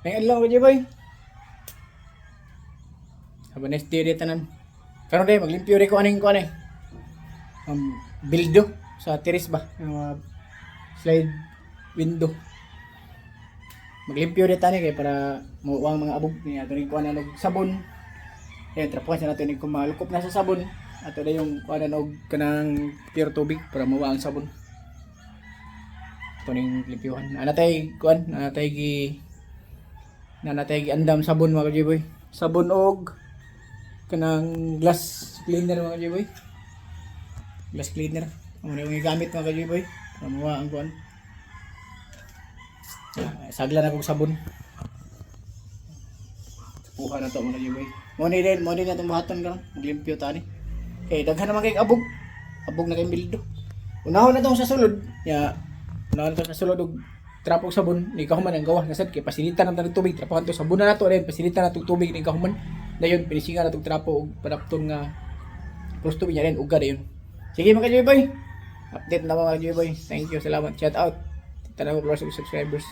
May adlaw ka boy. Haba na stereo tanan. Karon day maglimpyo rin ko aning ko ani. Um, bildo sa terrace ba? Yung mga slide window. Maglimpyo rin tani kay para mauwang mga abog niya. Ito rin ko ano sabon. Ayan, trapuhan siya natin kung malukop na sa sabon. Ato na yung kuha na kanang pure tubig para mawa ang sabon. Ito ning limpyuhan. Anatay kuan, anatay gi nanatay gi andam sabon mga kajiboy. Sabon og kanang glass cleaner mga kajiboy. Glass cleaner. Amo na yung gamit mga kajiboy. Para mawa ang kuan. Ah, Sagla na kong sabon. Kuha na to mga kajiboy. Mo ni din, mo ni na itong buhaton ka. Maglimpyo ta ni. Eh, daghan naman kay abog. Abog na kay mildo. Unahon na tong sa sulod. Ya, unahon na sa sulod og trapog sabon ni kahuman ang gawa nasad kay pasilita na tong tubig trapohan to. Sabon na nato din pasilita na tubig ni kahuman. Dayon pinisinga na trapo og padapton nga tubig niya rin uga dayon. Sige mga kajoy boy update na mga kajoy boy thank you salamat. Shout out. Tanaw ko plus subscribers